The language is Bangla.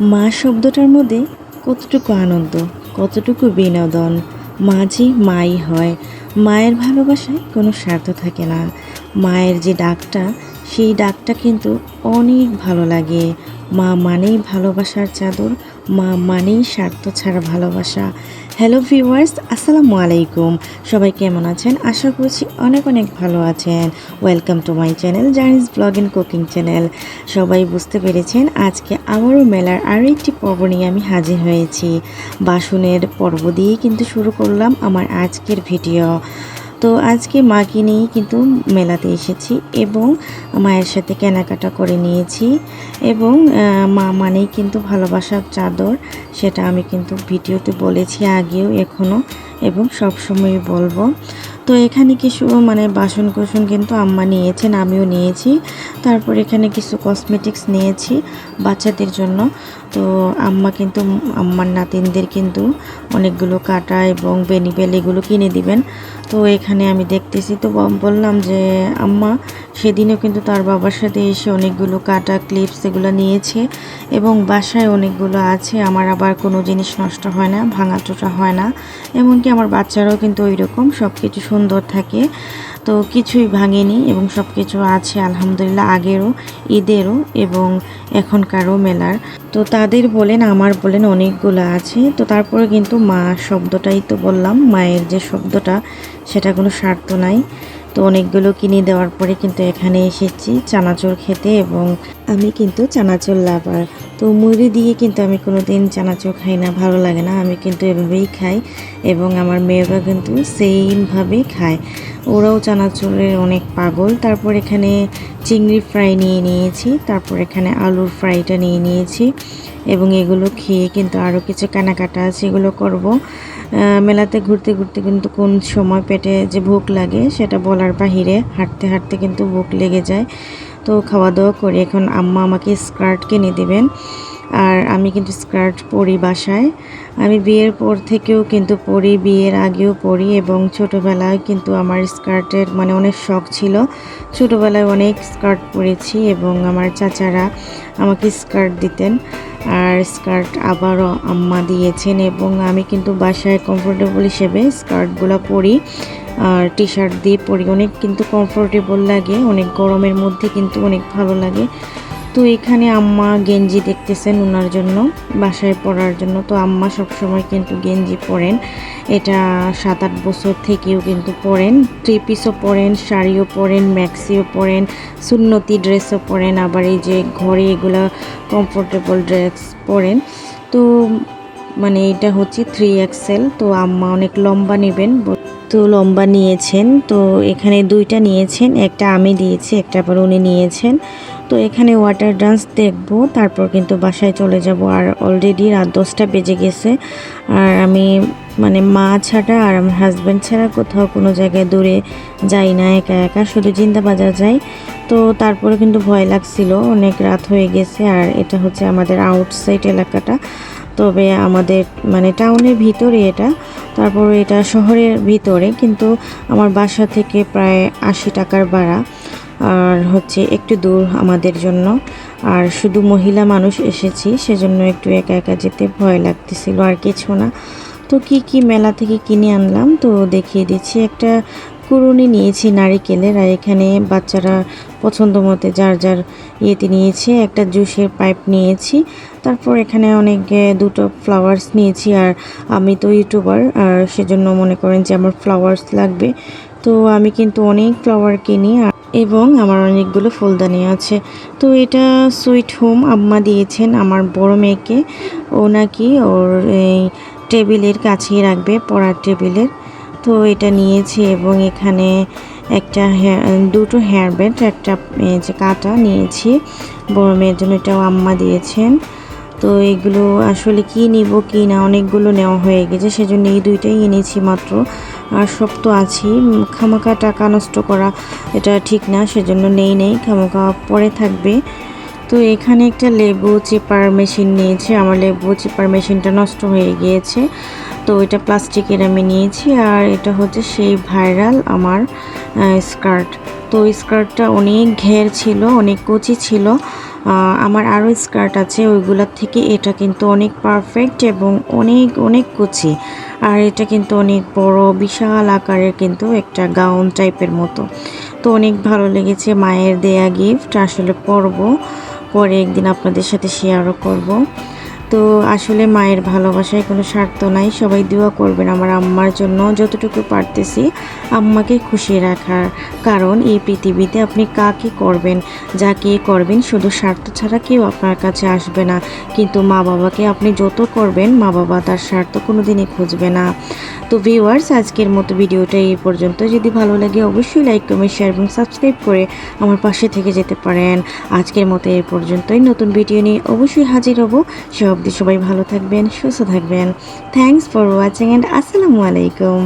মা শব্দটার মধ্যে কতটুকু আনন্দ, কতটুকু বিনোদন, মাঝে, মাই হয়। মায়ের ভালোবাসায় কোনো স্বার্থ থাকে না। মায়ের যে ডাকটা, সেই ডাকটা কিন্তু অনেক ভালো লাগে। মা মানেই ভালোবাসার চাদর মা মানেই স্বার্থ ছাড়া ভালোবাসা। হ্যালো ভিউয়ার্স আসসালামু আলাইকুম। সবাই কেমন আছেন? আশা করছি অনেক অনেক ভালো আছেন। Welcome to my channel journeys blog and cooking channel সবাই বুঝতে পেরেছেন, আজকে আবারও মেলার আরও একটি পর্ব নিয়ে আমি হাজির হয়েছি। বাসনের পর্ব দিয়ে কিন্তু শুরু করলাম আমার আজকের ভিডিও তো আজকে মাকে নিয়ে কিন্তু মেলাতে এসেছি এবং মায়ের সাথে কেনাকাটা করে নিয়েছি এবং মা মানেই কিন্তু ভালোবাসার চাদর, সেটা আমি কিন্তু ভিডিওতে বলেছি আগেও, এখনও, এবং সব সময় বলব। তো এখানে কিছু মানে বাসন কোসন কিন্তু আম্মা নিয়েছেন, আমিও নিয়েছি। তারপর এখানে কিছু কসমেটিক্স নিয়েছি বাচ্চাদের জন্য। তো আম্মা কিন্তু, আম্মার নাতিনদের কিন্তু অনেকগুলো কাটা এবং বেনিবেল এগুলো কিনে দিবেন। তো এখানে আমি দেখতেছি, তো বললাম যে আম্মা সেদিনও কিন্তু তার বাবার সাথে এসে অনেকগুলো কাটা ক্লিপস এগুলো নিয়েছে এবং বাসায় অনেকগুলো আছে, আমার আবার কোনো জিনিস নষ্ট হয় না, ভাঙা চোটা হয় না। এমনকি আমার বাচ্চারাও কিন্তু ওই রকম সব কিছু সুন্দর থাকে। তো কিছুই ভাঙেনি এবং সব কিছু আছে আলহামদুলিল্লাহ আগেরও, ঈদেরও এবং এখনকারও মেলার। তো তাদের বলেন, আমার বলেন অনেকগুলো আছে। তো তারপরে কিন্তু মা শব্দটাই তো বললাম, মায়ের যে শব্দটা, সেটা কোনো স্বার্থ নাই। তো অনেকগুলো কিনে দেওয়ার পরে কিন্তু এখানে এসেছি চানাচুর খেতে এবং আমি কিন্তু চানাচুর লাভার তো মুড়ি দিয়ে কিন্তু আমি কোনো দিন চানাচুর খাই না, ভালো লাগে না। আমি কিন্তু এভাবেই খাই এবং আমার মেয়েরা কিন্তু সেইমভাবেই খায়। ওরাও চানাচুরের অনেক পাগল। তারপর এখানে চিংড়ি ফ্রাই নিয়ে নিয়েছি, তারপর এখানে আলুর ফ্রাইটা নিয়ে নিয়েছি। এবং এগুলো খেয়ে কিন্তু আরও কিছু কেনাকাটা আছে, এগুলো করব। মেলাতে ঘুরতে ঘুরতে কিন্তু কোন সময় পেটে যে ভোক লাগে সেটা বলার বাহিরে হাঁটতে হাঁটতে কিন্তু ভোক লেগে যায়। তো খাওয়া দাওয়া করে এখন আম্মা আমাকে স্কার্ট কিনে দেবেন। আর আমি কিন্তু স্কার্ট পরি বাসায়। আমি বিয়ের পর থেকেও কিন্তু পরি, বিয়ের আগেও পরি এবং ছোটোবেলায় কিন্তু আমার স্কার্টের মানে অনেক শখ ছিল। ছোটোবেলায় অনেক স্কার্ট পরেছি এবং আমার চাচারা আমাকে স্কার্ট দিতেন আর স্কার্ট আবারও আম্মা দিয়েছেন এবং আমি কিন্তু বাসায় কমফোর্টেবল হিসেবে স্কার্টগুলো পরি। আর টি শার্ট দিয়ে পরি। অনেক কিন্তু কমফোর্টেবল লাগে, অনেক গরমের মধ্যে কিন্তু অনেক ভালো লাগে। তো এখানে আম্মা গেঞ্জি দেখতেছেন ওনার জন্য, বাসায় পরার জন্য, তো আম্মা সবসময় কিন্তু গেঞ্জি পরেন। এটা সাত আট বছর থেকেও কিন্তু পরেন। থ্রি পিসও পরেন, শাড়িও পরেন, ম্যাক্সিও পরেন, সুন্নতি ড্রেসও পরেন, আবার এই যে ঘরে এগুলো কমফোর্টেবল ড্রেস পরেন। তো মানে এটা হচ্ছে থ্রি এক্সেল তো আম্মা অনেক লম্বা নেবেন। তো লম্বা নিয়েছেন, তো এখানে দুইটা নিয়েছেন, একটা আমি দিয়েছি, একটা আবার উনি নিয়েছেন। তো এখানে ওয়াটার ডান্স দেখব, তারপর কিন্তু বাসায় চলে যাব। আর অলরেডি রাত দশটা বেজে গেছে। আর আমি মানে মা ছাড়া আর আমার হাজব্যান্ড ছাড়া কোথাও কোনো জায়গায় দূরে যাই না, একা একা। শুধু জিন্দা বাজার যাই। তো তারপরে কিন্তু ভয় লাগছিল, অনেক রাত হয়ে গেছে। আর এটা হচ্ছে আমাদের আউটসাইড এলাকাটা। তবে আমাদের মানে টাউনের ভিতরে এটা। তারপর এটা শহরের ভিতরে। কিন্তু আমার বাসা থেকে প্রায় আশি টাকার ভাড়া। আর হচ্ছে একটু দূর আমাদের জন্য। আর শুধু মহিলা মানুষ এসেছি, সেজন্য একটু একা একা যেতে ভয় লাগতেছিল আর কিছু না। তো কি কি মেলা থেকে কিনে আনলাম, তো দেখিয়ে দিচ্ছি। একটা কুরুনি নিয়েছি নারিকেলের, আর এখানে বাচ্চারা পছন্দ মতে যার যার ইয়েতে নিয়েছে। একটা জুসের পাইপ নিয়েছি, তারপর এখানে অনেক দুটো ফ্লাওয়ার্স নিয়েছি। আর আমি তো ইউটিউবার, আর সেজন্য মনে করেন যে আমার ফ্লাওয়ার্স লাগবে। তো আমি কিন্তু অনেক ফ্লাওয়ার কিনি, আর এবং আমার অনেকগুলো ফুলদানি আছে। তো এটা সুইট হোম আম্মা দিয়েছেন আমার বড় মেয়েকে। ও নাকি ওর এই টেবিলের কাছেই রাখবে, পড়ার টেবিলের। তো এটা নিয়েছি এবং এখানে একটা হেয়ার দুটো হেয়ার ব্যান্ড একটা যে কাটা নিয়েছি। বড় মেয়ের জন্য এটাও আম্মা দিয়েছেন। তো এগুলো আসলে কি নিব, কি না, অনেকগুলো নেওয়া হয়ে গেছে, সেজন্য এই দুইটাই এনেছি মাত্র। আর সব তো আছেই খামাখা টাকা নষ্ট করা এটা ঠিক না, সেজন্য নেই নেই খামাখা পরে থাকবে। তো এখানে একটা লেবু চেপার মেশিন নিয়েছি, আমার লেবু চেপার মেশিনটা নষ্ট হয়ে গিয়েছে। তো এটা প্লাস্টিকের আমি নিয়েছি, আর এটা হচ্ছে সেই ভাইরাল আমার স্কার্ট। তো স্কার্টটা অনেক ঘের ছিল, অনেক কচি ছিল আমার আরও স্কার্ট আছে, ওইগুলোর থেকে এটা কিন্তু অনেক পারফেক্ট এবং অনেক অনেক কুচি। আর এটা কিন্তু অনেক বড়, বিশাল আকারের কিন্তু একটা গাউন টাইপের মতো। তো অনেক ভালো লেগেছে মায়ের দেয়া গিফট আসলে পরব, পরে একদিন আপনাদের সাথে শেয়ারও করব। তো আসলে মায়ের ভালোবাসায় কোনো স্বার্থ নাই। সবাই দোয়া করবেন আমার আম্মার জন্য যতটুকু পারতেছি আম্মাকে খুশি রাখার। কারণ এই পৃথিবীতে আপনি কাকে করবেন যাকে করবেন শুধু স্বার্থ ছাড়া কেউ আপনার কাছে আসবে না। কিন্তু মা বাবাকে আপনি যত করবেন মা বাবা তার স্বার্থ কোনো দিনই খুঁজবে না। তো ভিউয়ার্স আজকের মতো ভিডিওটা এই পর্যন্ত। যদি ভালো লাগে অবশ্যই লাইক কমেন্ট শেয়ার এবং সাবস্ক্রাইব করে আমার পাশে থেকে যেতে পারেন। আজকের মতো এই পর্যন্তই। নতুন ভিডিও নিয়ে অবশ্যই হাজির হব। সে অবধি সবাই ভালো থাকবেন সুস্থ থাকবেন। থ্যাংকস ফর ওয়াচিং অ্যান্ড আসসালামু আলাইকুম।